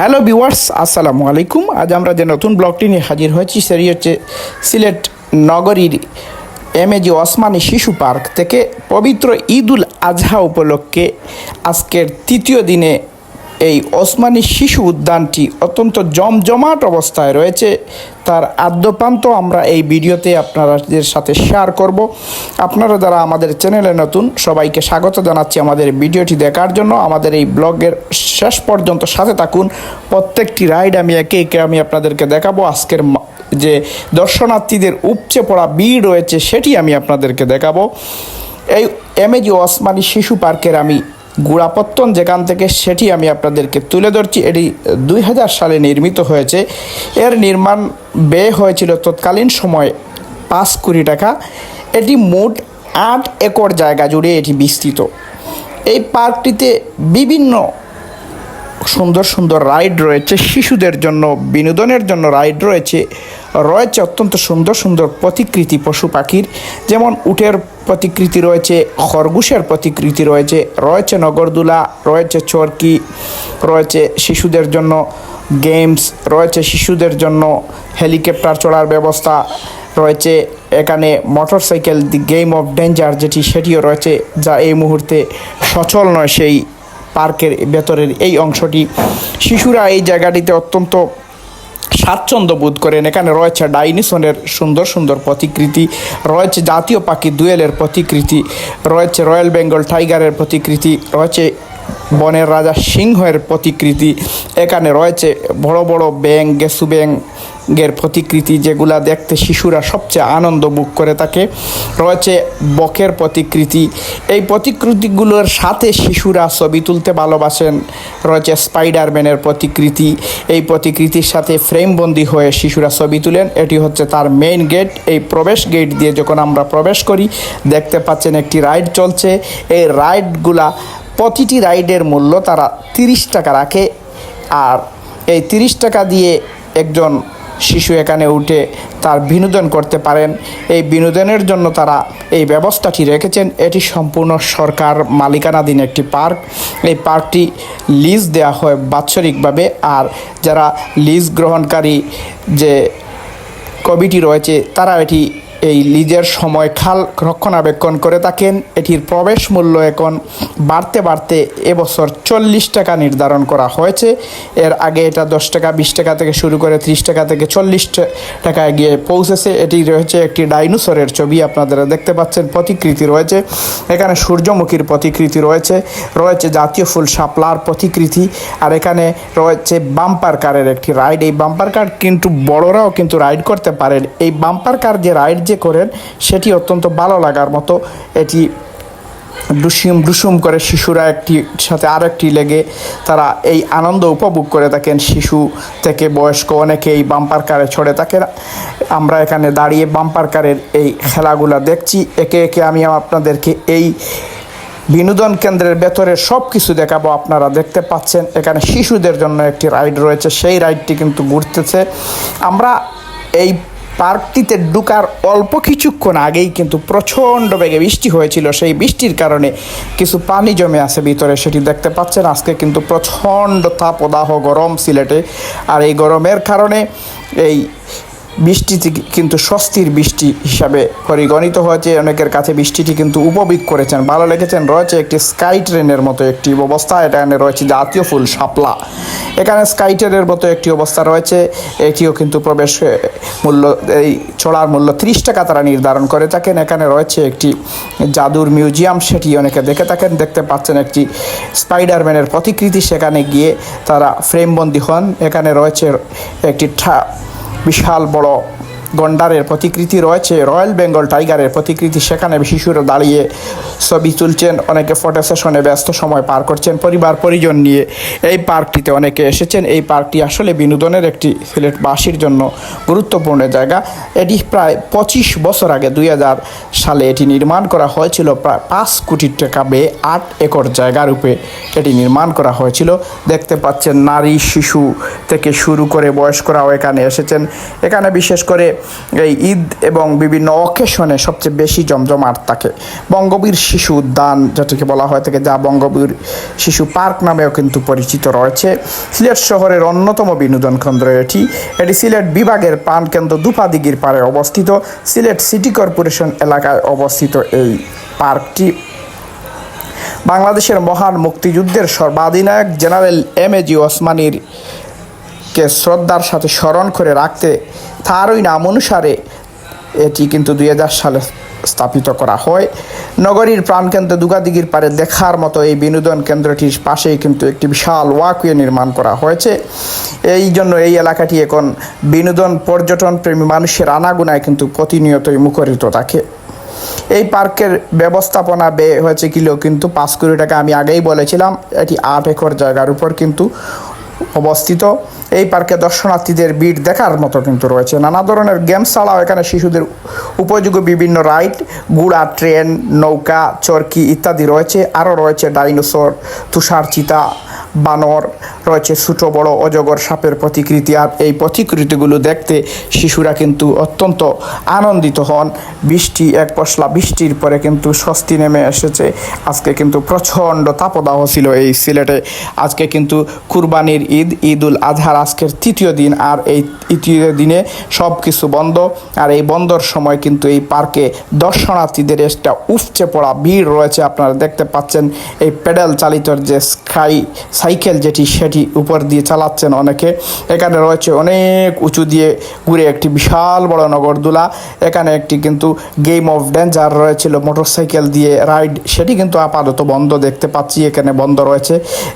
Hello viewers, আসসালামু আলাইকুম। আজ আমরা যে নতুন ব্লগটি নিয়ে হাজির হয়েছি সেটি হচ্ছে সিলেট নগরীর এম এজি ওসমানী শিশু পার্ক থেকে পবিত্র ঈদুল আজহা উপলক্ষে আজকের তৃতীয় দিনে এই ওসমানী শিশু উদ্যানটি অত্যন্ত জমজমাট অবস্থায় রয়েছে। তার আদ্যপ্রান্ত আমরা এই ভিডিওতে আপনাদের সাথে শেয়ার করব। আপনারা যারা আমাদের চ্যানেলে নতুন, সবাইকে স্বাগত জানাচ্ছি আমাদের ভিডিওটি দেখার জন্য। আমাদের এই ব্লগের শেষ পর্যন্ত সাথে থাকুন। প্রত্যেকটি রাইড আমি একে একে আমি আপনাদেরকে দেখাবো। আজকের যে দর্শনার্থীদের উপচে পড়া ভিড় রয়েছে, সেটি আমি আপনাদেরকে দেখাবো। এই এমএজি ওসমানী শিশু পার্কের আমি গুড়াপত্তন যেখান থেকে সেটি আমি আপনাদেরকে তুলে ধরছি, এটি দুই হাজার সালে নির্মিত হয়েছে। এর নির্মাণ ব্যয় হয়েছিল তৎকালীন সময়ে পাঁচ কোটি টাকা। এটি মোট আট একর জায়গা জুড়ে এটি বিস্তৃত। এই পার্কটিতে বিভিন্ন সুন্দর সুন্দর রাইড রয়েছে, শিশুদের জন্য, বিনোদনের জন্য রাইড রয়েছে। রয়েছে অত্যন্ত সুন্দর সুন্দর প্রতিকৃতি পশু পাখির, যেমন উটের প্রতিকৃতি রয়েছে, খরগোশের প্রতিকৃতি রয়েছে রয়েছে নগরদুলা, রয়েছে চরকি, রয়েছে শিশুদের জন্য গেমস, রয়েছে শিশুদের জন্য হেলিকপ্টার চড়ার ব্যবস্থা, রয়েছে এখানে motorcycle, the game of danger যেটি, সেটিও রয়েছে, যা এই মুহূর্তে সচল নয়, সেই পার্কের ভেতরের এই অংশটি। শিশুরা এই জায়গাটিতে অত্যন্ত স্বাচ্ছন্দ্য বোধ করেন। এখানে রয়েছে ডাইনিসনের সুন্দর সুন্দর প্রতিকৃতি, রয়েছে জাতীয় পাখি দুয়েলের প্রতিকৃতি, রয়েছে রয়্যাল বেঙ্গল টাইগারের প্রতিকৃতি, রয়েছে বনের রাজা সিংহের প্রতিকৃতি, এখানে রয়েছে বড় বড় ব্যাং গেসু ব্যাঙের প্রতিকৃতি যেগুলা দেখতে শিশুরা সবচেয়ে আনন্দ বুক করে থাকে, রয়েছে বকের প্রতিকৃতি। এই প্রতিকৃতিগুলোর সাথে শিশুরা ছবি তুলতে ভালোবাসেন, রয়েছে স্পাইডারম্যানের প্রতিকৃতি। এই প্রতিকৃতির সাথে ফ্রেমবন্দি হয়ে শিশুরা ছবি তুলেন, এটি হচ্ছে তার মেইন গেট এই প্রবেশ গেট দিয়ে যখন আমরা প্রবেশ করি, দেখতে পাচ্ছেন একটি রাইড চলছে। এই রাইডগুলা প্রতিটি রাইডের মূল্য তারা তিরিশ টাকা রাখে। আর এই তিরিশ টাকা দিয়ে একজন শিশু এখানে উঠে তার বিনোদন করতে পারেন। এই বিনোদনের জন্য তারা এই ব্যবস্থাটি রেখেছেন। এটি সম্পূর্ণ সরকার মালিকানাধীন একটি পার্ক। এই পার্কটি লিজ দেওয়া হয় বাৎসরিকভাবে আর যারা লিজ গ্রহণকারী যে কমিটি রয়েছে, তারা এটি এই লিজের সময় খাল রক্ষণাবেক্ষণ করে থাকেন। এটির প্রবেশ মূল্য এখন বাড়তে বাড়তে এবছর চল্লিশ টাকা নির্ধারণ করা হয়েছে। এর আগে এটা দশ টাকা, বিশ টাকা থেকে শুরু করে ত্রিশ টাকা থেকে চল্লিশ টাকায় গিয়ে পৌঁছেছে। এটি রয়েছে একটি ডাইনোসরের ছবি, আপনারা দেখতে পাচ্ছেন প্রতিকৃতি রয়েছে। এখানে সূর্যমুখীর প্রতিকৃতি রয়েছে। রয়েছে জাতীয় ফুল শাপলার প্রতিকৃতি। আর এখানে রয়েছে বাম্পার কারের একটি রাইড। এই বাম্পার কার কিন্তু বড়রাও কিন্তু রাইড করতে পারেন। এই বাম্পার কার যে রাইড যে করেন, সেটি অত্যন্ত ভালো লাগার মতো এটি ডুসুম ডুসুম করে শিশুরা একটি, সাথে আরেকটি লেগে তারা এই আনন্দ উপভোগ করে থাকেন। শিশু থেকে বয়স্ক অনেকে এই বাম্পার কারে ছড়ে থাকেন। আমরা এখানে দাঁড়িয়ে বাম্পার কারের এই খেলাগুলো দেখছি। একে একে আমি আপনাদেরকে এই বিনোদন কেন্দ্রের ভেতরে সব কিছু দেখাবো। আপনারা দেখতে পাচ্ছেন, এখানে শিশুদের জন্য একটি রাইড রয়েছে। সেই রাইডটি কিন্তু ঘুরতেছে। আমরা এই পার্কটিতে ঢুকার অল্প কিছুক্ষণ আগেই কিন্তু প্রচণ্ড বেগে বৃষ্টি হয়েছিল। সেই বৃষ্টির কারণে কিছু পানি জমে আছে ভিতরে, সেটি দেখতে পাচ্ছেন। আজকে কিন্তু প্রচণ্ড তাপদাহ গরম সিলেটে। আর এই গরমের কারণে এই বৃষ্টিটি কিন্তু স্বস্তির বৃষ্টি হিসাবে পরিগণিত হয়েছে। অনেকের কাছে বৃষ্টিটি কিন্তু উপভোগ করেছেন। ভালো লেগেছেন। রয়েছে একটি স্কাই ট্রেনের মতো একটি অবস্থা। এখানে রয়েছে জাতীয় ফুল শাপলা। এখানে স্কাই ট্রেনের মতো একটি অবস্থা রয়েছে। এটিও কিন্তু প্রবেশ মূল্য, এই চড়ার মূল্য ত্রিশ টাকা তারা নির্ধারণ করে থাকেন। এখানে রয়েছে একটি জাদুর মিউজিয়াম। সেটি অনেকে দেখে থাকেন। দেখতে পাচ্ছেন একটি স্পাইডারম্যানের প্রতিকৃতি। সেখানে গিয়ে তারা ফ্রেমবন্দি হন। এখানে রয়েছে একটি ঠা বিশাল বড় গন্ডারের প্রতিকৃতি রয়েছে। রয়্যাল বেঙ্গল টাইগারের প্রতিকৃতি, সেখানে শিশুরা দাঁড়িয়ে ছবি তুলছেন, অনেকে ফটো সেশনে ব্যস্ত সময় পার করছেন, পরিবার, পরিজন নিয়ে। এই পার্কটিতে অনেকে এসেছেন। এই পার্কটি আসলে বিনোদনের একটি সিলেটবাসীর জন্য গুরুত্বপূর্ণ জায়গা। এটি প্রায় পঁচিশ বছর আগে দুই হাজার সালে এটি নির্মাণ করা হয়েছিল। প্রায় পাঁচ কোটি টাকা ব্যয়ে আট একর জায়গা রূপে এটি নির্মাণ করা হয়েছিল। দেখতে পাচ্ছেন নারী, শিশু থেকে শুরু করে বয়স্করাও এখানে এসেছেন। এখানে বিশেষ করে এই ঈদ এবং বিভিন্ন অকেশনে সবচেয়ে বেশি জমজমাট থাকে বঙ্গবীর শিশু উদ্যান, যেটাকে বলা হয় থাকে যা বঙ্গবীর শিশু পার্ক নামেও কিন্তু পরিচিত রয়েছে। সিলেট শহরের অন্যতম বিনোদন কেন্দ্র এটি। এটি সিলেট বিভাগের প্রাণকেন্দ্র দুপাদিগির পাড়ে অবস্থিত। সিলেট সিটি কর্পোরেশন এলাকায় অবস্থিত এই পার্কটি। বাংলাদেশের মহান মুক্তিযুদ্ধের সর্বাধিনায়ক জেনারেল এম এ জি ওসমানীর কে শ্রদ্ধার সাথে স্মরণ করে রাখতে তারই নাম অনুসারে এটি কিন্তু দুই হাজার সালে স্থাপিত করা হয়। নগরীর প্রাণকেন্দ্র দুগাদিগির পারে দেখার মতো এই বিনোদন কেন্দ্রটির পাশেই কিন্তু একটি বিশাল ওয়াকওয়ে নির্মাণ করা হয়েছে। এই জন্য এই এলাকাটি এখন বিনোদন পর্যটন প্রেমী মানুষের আনাগুনায় কিন্তু প্রতিনিয়তই মুখরিত থাকে। এই পার্কের ব্যবস্থাপনা ব্যয় হয়েছে কিলো কিন্তু পাঁচ কোটি টাকা আমি আগেই বলেছিলাম, এটি আট একর জায়গার উপর কিন্তু অবস্থিত। এই পার্কে দর্শনার্থীদের ভিড় দেখার মতো কিন্তু রয়েছে। নানা ধরনের গেমস ছাড়াও এখানে শিশুদের উপযোগী বিভিন্ন রাইড গুড়া ট্রেন, নৌকা, চরকি ইত্যাদি রয়েছে। আরও রয়েছে ডাইনোসর তুষার চিতা বানর রয়েছে ছোটো, বড়, অজগর, সাপের প্রতিকৃতি। আর এই প্রতিকৃতিগুলো দেখতে শিশুরা কিন্তু অত্যন্ত আনন্দিত হন। বৃষ্টি এক পশলা, বৃষ্টির পরে কিন্তু স্বস্তি নেমে এসেছে। আজকে কিন্তু প্রচণ্ড তাপদাহ ছিল এই সিলেটে। আজকে কিন্তু কুরবানির ঈদ ঈদ উল আজহার আজকের তৃতীয় দিন। আর এই তৃতীয় দিনে সব কিছু বন্ধ। আর এই বন্ধর সময় কিন্তু এই পার্কে দর্শনার্থীদের একটা উপচে পড়া ভিড় রয়েছে। আপনারা দেখতে পাচ্ছেন এই প্যাডেল চালিত যে স্কাই সাইকেল যেটি সেটি উপর দিয়ে চালাচ্ছেন অনেকে। এখানে রয়েছে অনেক উঁচু দিয়ে ঘুরে একটি বিশাল বড় নগরদোলা এখানে একটি কিন্তু গেম অফ ডেঞ্জার রয়েছিল মোটরসাইকেল দিয়ে রাইড সেটি কিন্তু আপাতত বন্ধ দেখতে পাচ্ছি, এখানে বন্ধ রয়েছে।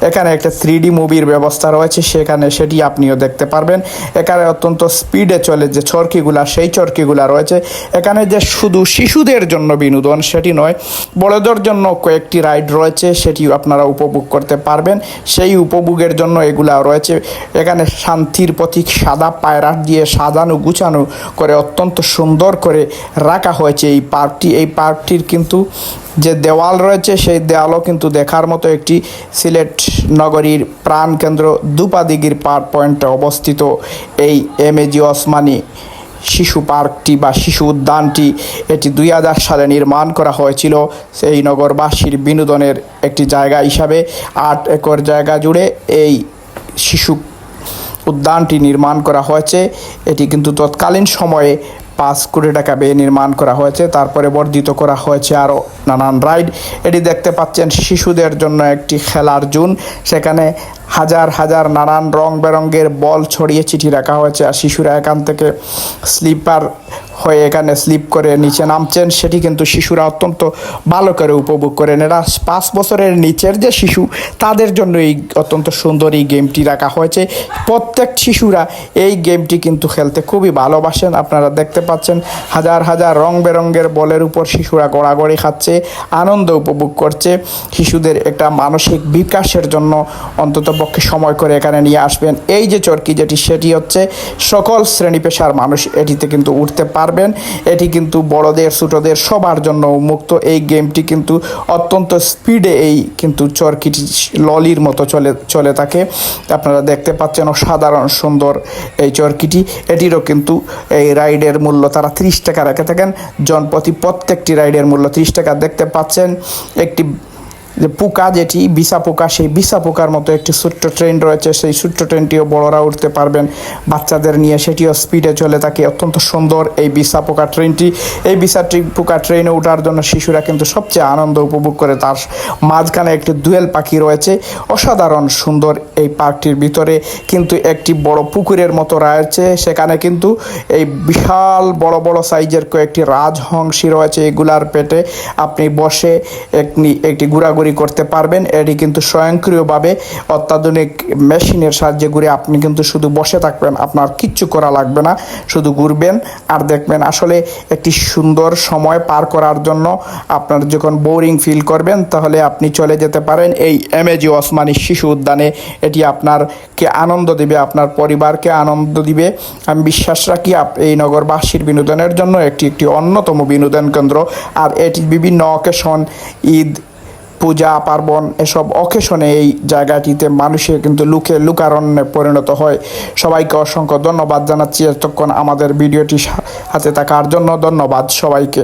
এখানে একটা থ্রি ডি মুভির ব্যবস্থা রয়েছে, সেখানে সেটি আপনিও দেখতে পারবেন। এখানে অত্যন্ত স্পিডে চলে যে চরকিগুলা, সেই চরকিগুলা রয়েছে। এখানে যে শুধু শিশুদের জন্য বিনোদন, সেটি নয়, বড়দের জন্য কয়েকটি রাইড রয়েছে সেটি আপনারা উপভোগ করতে পারবেন। সেই উপভোগের জন্য এগুলা রয়েছে। এখানে শান্তির প্রতীক সাদা পায়রা দিয়ে সাজানো গুছানো করে অত্যন্ত সুন্দর করে রাখা হয়েছে এই পার্কটি। এই পার্কটির কিন্তু যে দেওয়াল রয়েছে, সেই দেওয়ালও কিন্তু দেখার মতো একটি সিলেট নগরীর প্রাণকেন্দ্র দুপাদিগির পার্ক পয়েন্টে অবস্থিত এই এম এ জি ওসমানী শিশু পার্কটি বা শিশু উদ্যানটি এটি দুই হাজার সালে নির্মাণ করা হয়েছিল। সেই নগরবাসীর বিনোদনের একটি জায়গা হিসাবে আট একর জায়গা জুড়ে এই শিশু উদ্যানটি নির্মাণ করা হয়েছে। এটি কিন্তু তৎকালীন সময়ে পাঁচ কোটি টাকা ব্যয়ে নির্মাণ করা হয়েছে। তারপরে বর্ধিত করা হয়েছে আরও। নানান রাইড। এটি দেখতে পাচ্ছেন শিশুদের জন্য একটি খেলার জুন। সেখানে হাজার হাজার নানান রং বেরঙের বল ছড়িয়ে চিঠি রাখা হয়েছে আর শিশুরা এখান থেকে স্লিপার হয়ে এখানে স্লিপ করে নিচে নামছেন। সেটি কিন্তু শিশুরা অত্যন্ত ভালো করে উপভোগ করেন। এরা পাঁচ বছরের নিচের যে শিশু, তাদের জন্য এই অত্যন্ত সুন্দর এই গেমটি রাখা হয়েছে। প্রত্যেক শিশুরা এই গেমটি কিন্তু খেলতে খুবই ভালোবাসেন। আপনারা দেখতে পাচ্ছেন হাজার হাজার রং বেরঙের বলের উপর শিশুরা গড়াগড়ি খাচ্ছে। আনন্দ উপভোগ করছে। শিশুদের একটা মানসিক বিকাশের জন্য অন্তত পক্ষে সময় করে এখানে নিয়ে আসবেন। এই যে চরকি যেটি, সেটি হচ্ছে সকল শ্রেণি পেশার মানুষ এটিতে কিন্তু উঠতে পারবেন। এটি কিন্তু বড়দের, ছোটদের সবার জন্য উন্মুক্ত। এই গেমটি কিন্তু অত্যন্ত স্পিডে এই কিন্তু চরকিটি ললির মতো চলে চলে থাকে। আপনারা দেখতে পাচ্ছেন অসাধারণ সুন্দর এই চরকিটি। এটিরও কিন্তু এই রাইডের মূল্য তারা ত্রিশ টাকা রেখে থাকেন। জনপ্রতি প্রত্যেকটি রাইডের মূল্য ত্রিশ টাকা। দেখতে পাচ্ছেন একটি যে পোকা যেটি বিসা পোকা, সেই বিসা পোকার মতো একটি ছোট্ট ট্রেন রয়েছে। সেই ছোট্ট ট্রেনটিও বড়রা উঠতে পারবেন। বাচ্চাদের নিয়ে সেটিও স্পিডে চলে। থাকে অত্যন্ত সুন্দর এই বিসা পোকা ট্রেনটি, এই বিসা পোকা ট্রেনে ওঠার জন্য শিশুরা কিন্তু সবচেয়ে আনন্দ উপভোগ করে। তার মাঝখানে একটি দুয়েল পাখি রয়েছে। অসাধারণ সুন্দর এই পার্কটির ভিতরে কিন্তু একটি বড় পুকুরের মতো রয়েছে। সেখানে কিন্তু এই বিশাল বড় বড় সাইজের কয়েকটি রাজহংসী রয়েছে। এগুলার পেটে আপনি বসে একটি একটি করতে পারবেন। এটি কিন্তু স্বয়ংক্রিয়ভাবে অত্যাধুনিক মেশিনের সাহায্যে ঘুরে আপনি কিন্তু শুধু বসে থাকবেন, আপনার কিচ্ছু করা লাগবে না, শুধু ঘুরবেন আর দেখবেন আসলে একটি সুন্দর সময় পার করার জন্য আপনার যখন বোরিং ফিল করবেন, তাহলে আপনি চলে যেতে পারেন এই এমএজি ওসমানী শিশু উদ্যানে। এটি আপনারকে আনন্দ দিবে, আপনার পরিবারকে আনন্দ দিবে। আমি বিশ্বাস রাখি এই নগরবাসীর বিনোদনের জন্য একটি একটি অন্যতম বিনোদন কেন্দ্র। আর এটি বিভিন্ন অকেশন ঈদ পূজা, পার্বণ এসব অকেশনে এই জায়গাটিতে মানুষের কিন্তু লুকে লুকারণ্যে পরিণত হয়। সবাইকে অসংখ্য ধন্যবাদ জানাচ্ছি এতক্ষণ আমাদের ভিডিওটি হাতে থাকার জন্য। ধন্যবাদ সবাইকে।